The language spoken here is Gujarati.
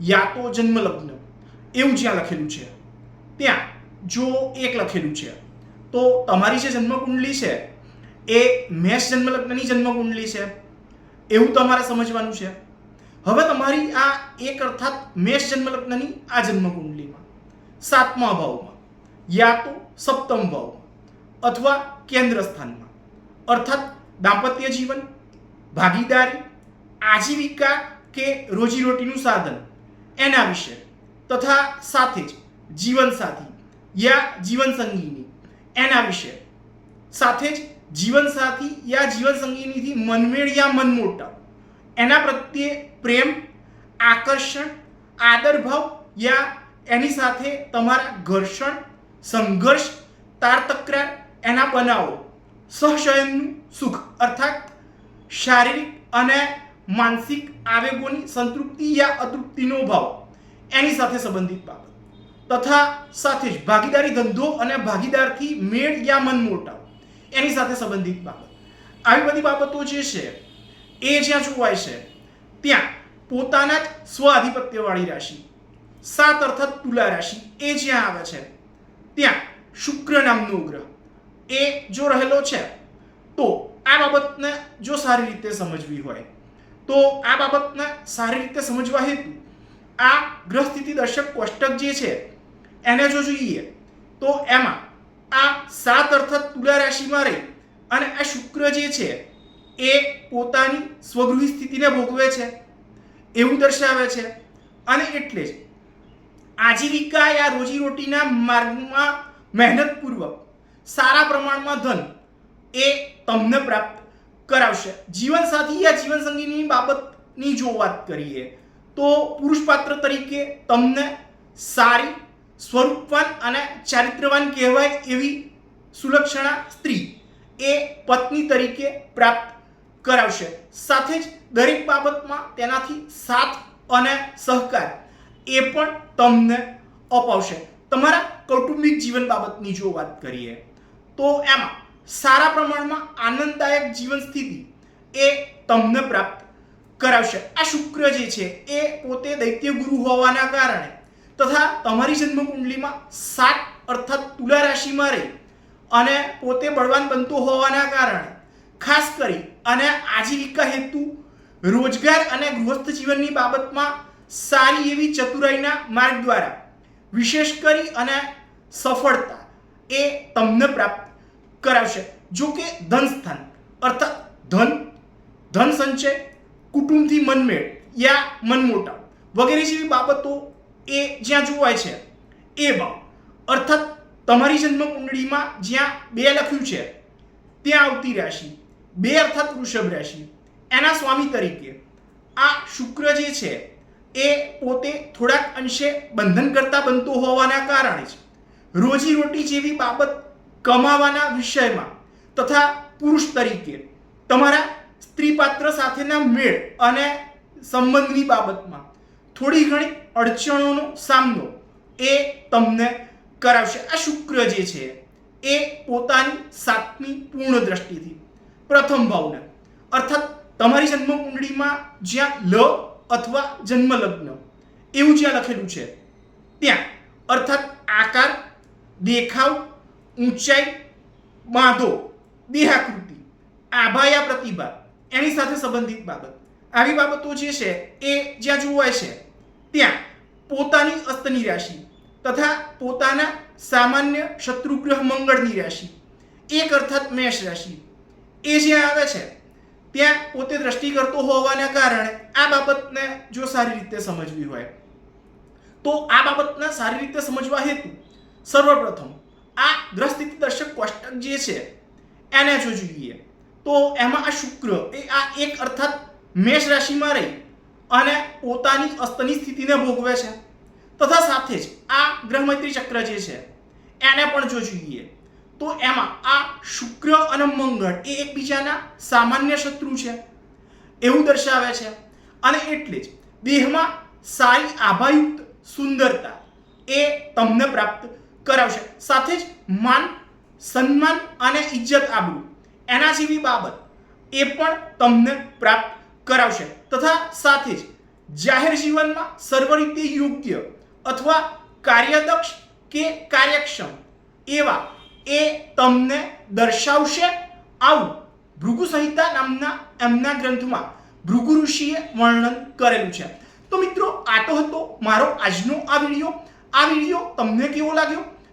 યા તો જન્મ લગ્ન એવું જ્યાં લખેલું છે. ત્યાં, જો એક લખેલું છે, તો તમારી જે જન્મ કુંડલી છે, એ મેષ જન્મ લગ્નની જન્મ છે. એવું તમારે સમજવાનું છે. હવે તમારી આ એક અર્થાત મેષ જન્મ લગ્નની આ જન્મ કુંડલીમાં સાતમા ભાવમાં, યા તો સપ્તમ ભાવમાં, અથવા કેન્દ્ર સ્થાનમાં. અર્થાત દાંપત્ય જીવન, ભાગીદારી, આજીવિકા કે રોજીરોટીનું સાધન. એના વિશે. તથા સાથે જ જીવનસાથી યા જીવનસંગીની એના વિશે. સાથે જ જીવનસાથી યા જીવનસંગીનીથી મનમેળ યા મનમોટાવ એના પ્રત્યે પ્રેમ, આકર્ષણ આદરભાવ યા એની સાથે તમારા ઘર્ષણ, સંઘર્ષ, તાર તકરાર, એના બનાવો. સહશયનનું સુખ, અર્થાત શારીરિક અને માનસિક આવેગોની સંતૃપ્તિ યા અતૃપ્તિનો ભાવ, એની સાથે સંબંધિત બાબત. તથા સાથે જ ભાગીદારી ધંધો અને ભાગીદારથી મેળ યા મન મોટાવ એની સાથે સંબંધિત બાબત. આવી બધી બાબતો જે છે, એ જ્યાં જોવાય છે, ત્યાં પોતાના જ સ્વાધિપત્યવાળી રાશિ, સાત અર્થાત તુલા રાશિ, એ જ્યાં આવે છે, ત્યાં શુક્ર નામનો ગ્રહ. એ જો રહેલો છે, તો આ બાબતને જો સારી રીતે સમજવી હોય તો આ બાબતને સારી રીતે સમજવા હેતુ. આ ગ્રહ સ્થિતિ દર્શક કોષ્ટક જે છે, એને જો જોઈએ, તો એમાં આ સાત અર્થાત તુલા રાશિમાં રહી અને આ શુક્ર જે છે, એ પોતાની સ્વગૃહી સ્થિતિને ભોગવે છે. એવું દર્શાવે છે. અને એટલે જ આજીવિકા યા રોજીરોટીના માર્ગમાં મહેનતપૂર્વક સારા પ્રમાણમાં ધન એ તમને પ્રાપ્ત કરાવશે. જીવનસાથી યા જીવનસંગીની બાબતની જો વાત કરીએ, તો પુરુષ પાત્ર તરીકે તમને સારી, સ્વરૂપવાન અને ચારિત્રવાન કહેવાય એવી સુલક્ષણા સ્ત્રી એ પત્ની તરીકે પ્રાપ્ત કરાવશે. સાથે જ દરેક બાબતમાં તેનાથી સાથ અને સહકાર એ પણ તમને અપાવશે. તમારા કૌટુંબિક જીવન બાબતની જો વાત કરીએ, તો એમાં સારા પ્રમાણમાં આનંદદાયક જીવન સ્થિતિ એ તમને પ્રાપ્ત કરાવશે. આ શુક્ર જે છે એ પોતે દૈત્ય ગુરુ હોવાના કારણે તથા તમારી જન્મ કુંડલીમાં સાત અર્થાત તુલા રાશિમાં રહી અને પોતે બળવાન બનતો હોવાના કારણે ખાસ કરી અને આજીવિકા હેતુ, રોજગાર અને ગૃહસ્થ જીવનની બાબતમાં સારી એવી ચતુરાઈના માર્ગ દ્વારા વિશેષ કરી અને સફળતા એ તમને પ્રાપ્ત કરાવશે. જો કે ધન સ્થાન, અર્થાત ધન ધન સંચય, કુટુંબથી મનમેળ, યા મનમોટાવ વગેરે જેવી બાબતો એ જ્યાં જોવાય છે, એ ભાવ અર્થાત તમારી જન્મ કુંડળીમાં જ્યાં બે લખ્યું છે, ત્યાં આવતી રાશિ, બે અર્થાત વૃષભ રાશિ, એના સ્વામી તરીકે, આ શુક્ર જે છે, એ પોતે થોડાક અંશે બંધન કરતા બનતો હોવાના કારણે જ રોજી રોટી જેવી બાબત કમાવાના વિષયમાં તથા પુરુષ તરીકે તમારા સ્ત્રી પાત્ર સાથેના મેળ અને સંબંધની બાબતમાં થોડી ઘણી અડચણોનો સામનો એ તમને કરાવશે. આ શુક્ર જે છે એ પોતાની સાતમી પૂર્ણ દ્રષ્ટિથી પ્રથમ ભાવને. અર્થાત તમારી જન્મ કુંડળીમાં જ્યાં લ અથવા જન્મ લગ્ન એવું જ્યાં લખેલું છે, ત્યાં. અર્થાત આકાર, દેખાવ ઊંચાઈ બાંધો. દેહાકૃતિ આભાયા પ્રતિભા એની સાથે સંબંધિત બાબત. આવી બાબતો જે છે, એ જ્યાં જોવાય છે, ત્યાં પોતાની અસ્તની રાશિ તથા પોતાના સામાન્ય શત્રુગ્રહ મંગળની રાશિ. એક અર્થાત મેષ રાશિ. એ જ્યાં આવે છે, ત્યાં પોતે દ્રષ્ટિ કરતો હોવાના કારણે આ બાબતને જો સારી રીતે સમજવી હોય, તો આ બાબતને સારી રીતે સમજવા હેતુ. સર્વપ્રથમ આ ગ્રહસ્થિતિ દર્શક કોષ્ટક જે છે, એને જો જોઈએ, તો એમાં આ શુક્ર એ આ એક અર્થાત મેષ રાશિમાં રહી અને પોતાની અસ્તની સ્થિતિને ભોગવે છે. તથા સાથે જ આ ગ્રહમૈત્રી ચક્ર જે છે, એને પણ જો જોઈએ, તો એમાં આ શુક્ર અને મંગળ એ એકબીજાના સામાન્ય શત્રુ છે. એવું દર્શાવે છે અને એટલે જ દેહમાં સારી આભાયુક્ત સુંદરતા એ તમને પ્રાપ્ત કરાવશે. સાથે જ માન, સન્માન અને ઇજ્જત આબરૂ. એના જેવી બાબત એ પણ તમને પ્રાપ્ત કરાવશે. તથા સાથે જ જાહેર જીવનમાં સર્વ રીતે યોગ્ય અથવા કાર્યદક્ષ કે કાર્યક્ષમ એવા એ તમને દર્શાવશે. આવું ભૃગુ સંહિતા નામના એમના ગ્રંથમાં ભૃગુ ઋષિએ વર્ણન કરેલું છે. તો મિત્રો આ તો હતો મારો આજનો આ વીડિયો. આ વીડિયો તમને કેવો લાગ્યો?